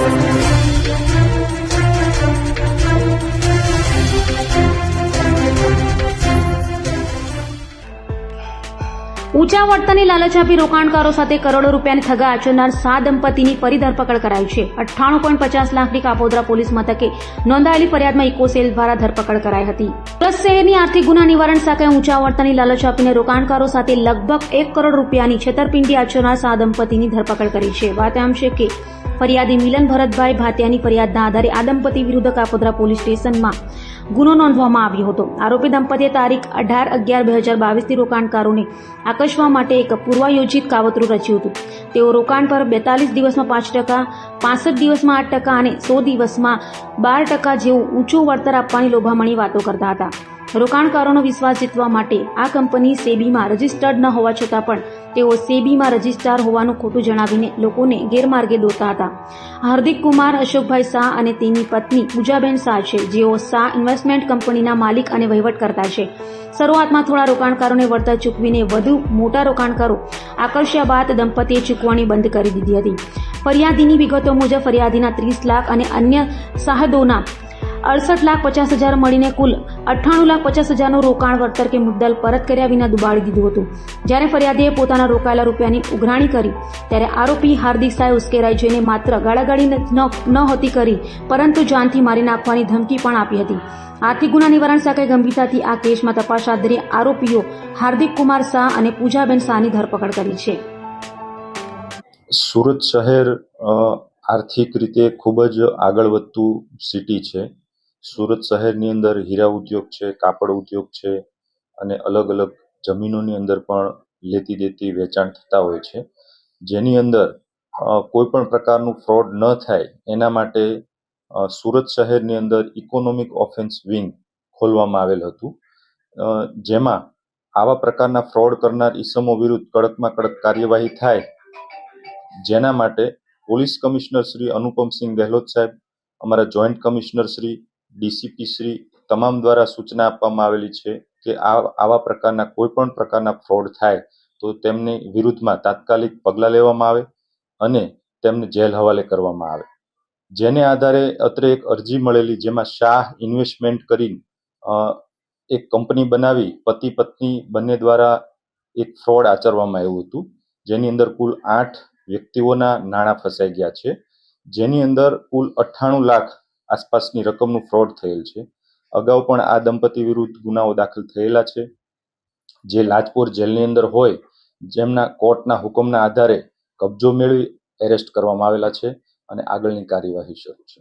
Thank you. ઊંચા વળતરની લાલચ આપી રોકાણકારો સાથે કરોડો રૂપિયાની ઠગા આચરનાર સા દંપતીની ફરી ધરપકડ કરાઈ છે. અઠ્ઠાણું પોઈન્ટ પચાસ લાખની કાપોદરા પોલીસ મથકે નોંધાયેલી ફરિયાદમાં ઇકોસેલ દ્વારા ધરપકડ કરાઈ હતી. સુરત શહેરની આર્થિક ગુના નિવારણ શાખાએ ઊંચા વળતરની લાલચ આપીને રોકાણકારો સાથે લગભગ એક કરોડ રૂપિયાની છેતરપિંડી આચરનાર સા દંપતીની ધરપકડ કરી છે. વાત એમ છે કે ફરિયાદી મિલન ભરતભાઈ ભાતિયાની ફરિયાદના આધારે આ દંપતી વિરુદ્ધ કાપોદરા પોલીસ સ્ટેશનમાં ગુનો નોંધવામાં આવ્યો હતો. આરોપી દંપતીએ તારીખ અઢાર અગિયાર બે હજાર બાવીસથી રોકાણકારોને આકર્ષવા માટે એક પૂર્વાયોજિત કાવતરું રચ્યું હતું. તેઓ રોકાણ પર બેતાલીસ દિવસમાં પાંચ ટકા, પાસઠ દિવસમાં આઠ ટકા અને સો દિવસમાં બાર ટકા જેવું ઊંચું વળતર આપવાની લોભામણી વાતો કરતા હતા. રોકાણકારોનો વિશ્વાસ જીતવા માટે આ કંપની સેબીમાં રજિસ્ટર્ડ ન હોવા છતાં પણ તેઓ સેબીમાં રજિસ્ટ્રાર હોવાનું ખોટું જણાવીને લોકોને ગેરમાર્ગે દોરતા હતા. હાર્દિક કુમાર, અશોકભાઈ શાહ અને તેની પત્ની પૂજાબેન શાહ છે, જેઓ શાહ ઇન્વેસ્ટમેન્ટ કંપનીના માલિક અને વહીવટકર્તા છે. શરૂઆતમાં થોડા રોકાણકારોને વળતર ચૂકવીને વધુ મોટા રોકાણકારો આકર્ષ્યા બાદ દંપતીએ ચૂકવણી બંધ કરી દીધી હતી. ફરિયાદીની વિગતો મુજબ ફરિયાદીના ત્રીસ લાખ અને અન્ય સાહદોના અડસઠ લાખ પચાસ હજાર મળીને કુલ અઠ્ઠાણું લાખ પચાસ હજારનું રોકાણ વળતર કે મુદ્દલ પરત કર્યા વિના દુબાડી દીધું હતું. જ્યારે ફરિયાદીએ પોતાના રોકાયેલા રૂપિયાની ઉઘરાણી કરી, ત્યારે આરોપી હાર્દિક શાહે ઉશ્કેરાઈ જોઈને માત્ર ગાળાગાળી નહોતી કરી, પરંતુ જાનથી મારી નાખવાની ધમકી પણ આપી હતી. આર્થિક ગુના નિવારણ શાખાએ ગંભીરતાથી આ કેસમાં તપાસ હાથ ધરી આરોપીઓ હાર્દિક કુમાર શાહ અને પૂજાબેન શાહની ધરપકડ કરી છે. સુરત શહેર આર્થિક રીતે ખૂબ જ આગળ વધતું સિટી છે. સુરત શહેરની અંદર હીરા ઉદ્યોગ છે, કાપડ ઉદ્યોગ છે અને અલગ અલગ જમીનોની અંદર પણ લેતી દેતી વેચાણ થતા હોય છે. જેની અંદર કોઈપણ કોઈ પણ પ્રકારનું ફ્રોડ ન થાય, એના માટે સુરત શહેરની અંદર ઇકોનોમિક ઓફેન્સ વિંગ ખોલવામાં આવેલ હતું. જેમાં આવા પ્રકારના ફ્રોડ કરનાર ઈસમો વિરુદ્ધ કડકમાં કડક કાર્યવાહી થાય, જેના માટે પોલીસ કમિશનર શ્રી અનુપમસિંહ ગહેલોત સાહેબ, અમારા joint commissioner Shri DCP Shri તમામ દ્વારા સૂચના આપવામાં આવેલી છે કે આ આવા પ્રકારના કોઈ પણ પ્રકારના ફ્રોડ થાય તો તેમની વિરુદ્ધમાં તાત્કાલિક પગલાં લેવામાં આવે અને તેમને જેલ હવાલે કરવામાં આવે. જેને આધારે અત્રે એક અરજી મળેલી જેમાં શાહ ઇન્વેસ્ટમેન્ટ કરી એક કંપની બનાવી પતિ પત્ની બંને દ્વારા એક ફ્રોડ આચરવામાં આવ્યું હતું. જેની અંદર કુલ આઠ વ્યક્તિઓના નાણાં ફસાઈ ગયા છે. જેની અંદર કુલ અઠ્ઠાણું લાખ આસપાસની રકમનું ફ્રોડ થયેલ છે. અગાઉ પણ આ દંપતી વિરુદ્ધ ગુનાઓ દાખલ થયેલા છે. જે લાજપોર જેલની અંદર હોય, જેમના કોર્ટના હુકમના આધારે કબજો મેળવી એરેસ્ટ કરવામાં આવેલા છે અને આગળની કાર્યવાહી શરૂ છે.